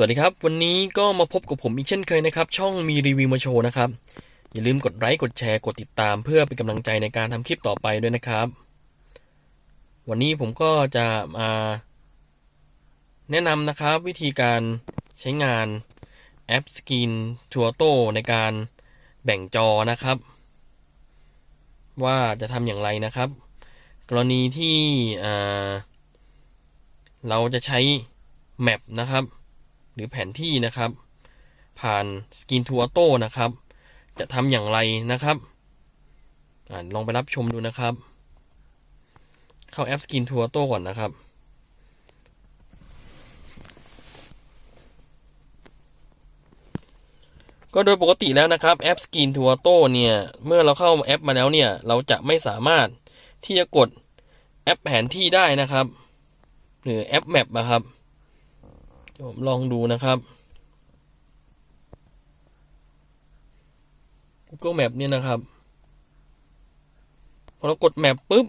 สวัสดีครับ วันนี้ก็มาพบกับผมอีกเช่นเคยนะครับ ช่องมีรีวิวมาโชว์นะครับ อย่าลืมกดไลค์กดแชร์กดติดตาม เพื่อเป็นกำลังใจในการทำคลิปต่อไปด้วยนะครับ วันนี้ผมก็จะมาแนะนำนะครับวิธีการใช้งานแอป Skin t u r t o ในการแบ่งจอนะครับ ว่าจะทำอย่างไรนะครับ กรณีที่เราจะใช้แมปนะครับ หรือแผนที่นะครับ ผ่าน Skin to Auto นะครับ จะทำอย่างไรนะครับอลองไปรับชมดูนะครับ เข้าแอป Skin to Auto ก่อนนะครับก็โดยปกติแล้วนะครับแอป Skin to Auto เนี่ย เมื่อเราเข้าแอปมาแล้วเนี่ย เราจะไม่สามารถที่จะกดแอปแผนที่ได้นะครับ หรือแอป Map นะครับ ผมลองดูนะครับ Google Map เนี่ยนะครับ พอเรากดแมปปุ๊บ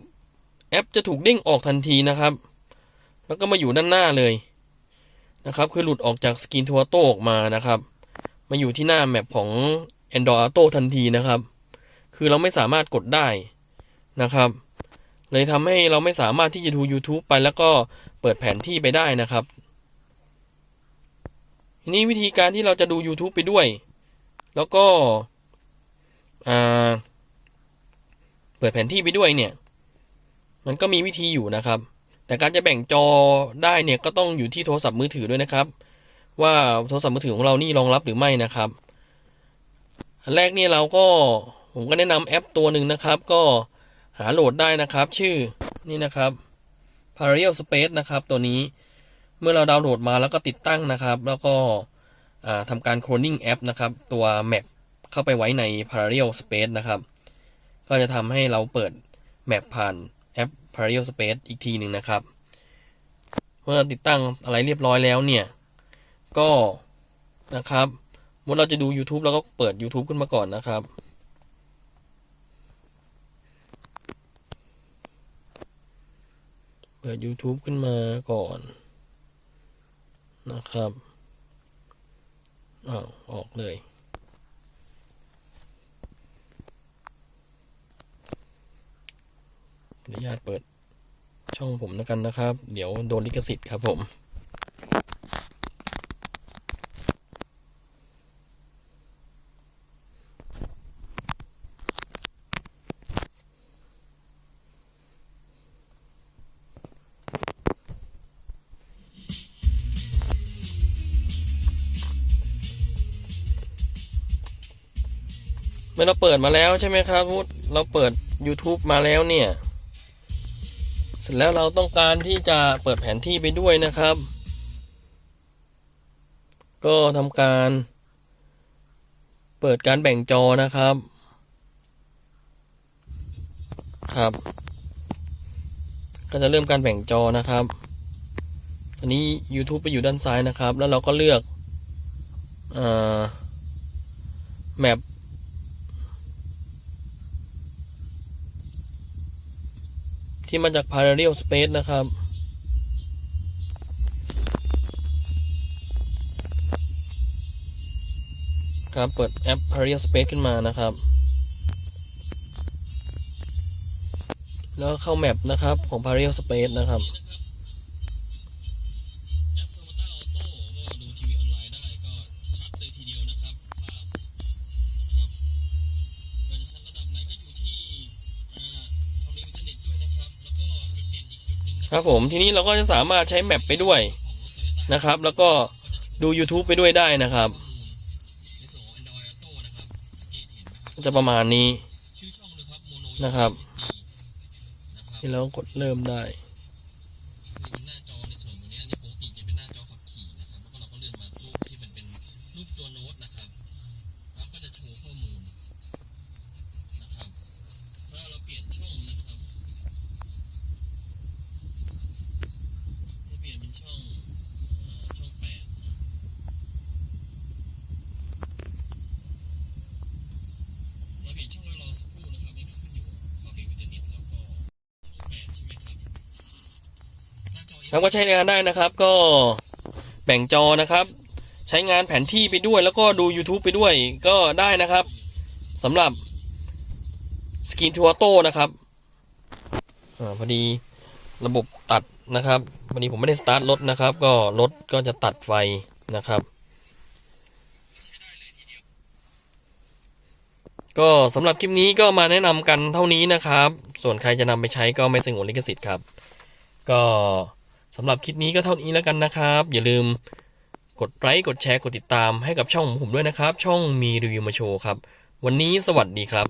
แอปจะถูกเด้งออกทันทีนะครับ แล้วก็มาอยู่ด้านหน้าเลยนะครับ คือหลุดออกจาก Skin to Auto ออกมานะครับ มาอยู่ที่หน้าแมปของ Android Auto ทันทีนะครับ คือเราไม่สามารถกดได้นะครับ เลยทำให้เราไม่สามารถที่จะดู YouTube ไปแล้วก็เปิดแผนที่ไปได้นะครับ นี้วิธีการที่เราจะดู YouTube ไปด้วย แล้วก็เปิดแผนที่ไปด้วยเนี่ย มันก็มีวิธีอยู่นะครับ แต่การจะแบ่งจอได้เนี่ยก็ต้องอยู่ที่โทรศัพท์มือถือด้วยนะครับ ว่าโทรศัพท์มือถือของเรานี่รองรับหรือไม่นะครับอันแรกเนี่ยเราก็ผมก็แนะนำแอปตัวหนึ่งนะครับ ก็หาโหลดได้นะครับ ชื่อนี่นะครับ Parallel Space นะครับ ตัวนี้ เมื่อเราดาวน์โหลดมาแล้วก็ติดตั้งนะครับ แล้วก็ทำการ cloning แอปนะครับ ตัว Map เข้าไปไว้ใน Parallel Space นะครับ ก็จะทำให้เราเปิด Map ผ่านแอป Parallel Space อีกทีหนึ่งนะครับ เมื่อติดตั้งอะไรเรียบร้อยแล้วเนี่ย ก็นะครับเมื่อเราจะดู YouTube เราก็เปิด YouTube ขึ้นมาก่อนนะครับเปิด YouTube ขึ้นมาก่อน นะครับอ้าวออกเลย อนุญาตเปิดช่องผมแล้วกันนะครับ เดี๋ยวโดนลิขสิทธิ์ครับผม มื่อเราเปิดมาแล้วใช่ไหมครับพูดเราเปิด YouTube มาแล้วเนี่ย เสร็จแล้วเราต้องการที่จะเปิดแผนที่ไปด้วยนะครับ ก็ทำการ เปิดการแบ่งจอนะครับ ครับ ก็จะเริ่มการแบ่งจอนะครับอันนี้ YouTube ไปอยู่ด้านซ้ายนะครับ แล้วเราก็เลือกแมป ที่มาจาก Parallel Space นะครับ ครับเปิดแอป Parallel Space ขึ้นมานะครับ แล้วเข้าแมปนะครับของ Parallel Space นะครับ ครับผมทีนี้เราก็จะสามารถใช้แมปไปด้วยนะครับ แล้วก็ดู YouTube ไปด้วยได้นะครับ จะประมาณนี้นะครับ ที่เรากดเริ่มได้ แล้วก็ใช้งานได้นะครับ ก็แบ่งจอนะครับ ใช้งานแผนที่ไปด้วยแล้วก็ดู YouTube ไปด้วยก็ได้นะครับสำหรับสกินทัวโต้นะครับอาพอดีระบบตัดนะครับพอดีผมไม่ได้สตาร์ทรถนะครับ ก็รถก็จะตัดไฟนะครับก็สำหรับคลิปนี้ก็มาแนะนำกันเท่านี้นะครับ ส่วนใครจะนำไปใช้ก็ไม่สงวนลิขสิทธิ์ครับ ก็ สำหรับคลิปนี้ก็เท่านี้แล้วกันนะครับ อย่าลืมกดไลค์กดแชร์กดติดตามให้กับช่องของผมด้วยนะครับ ช่องมีรีวิวมาโชว์ครับ วันนี้สวัสดีครับ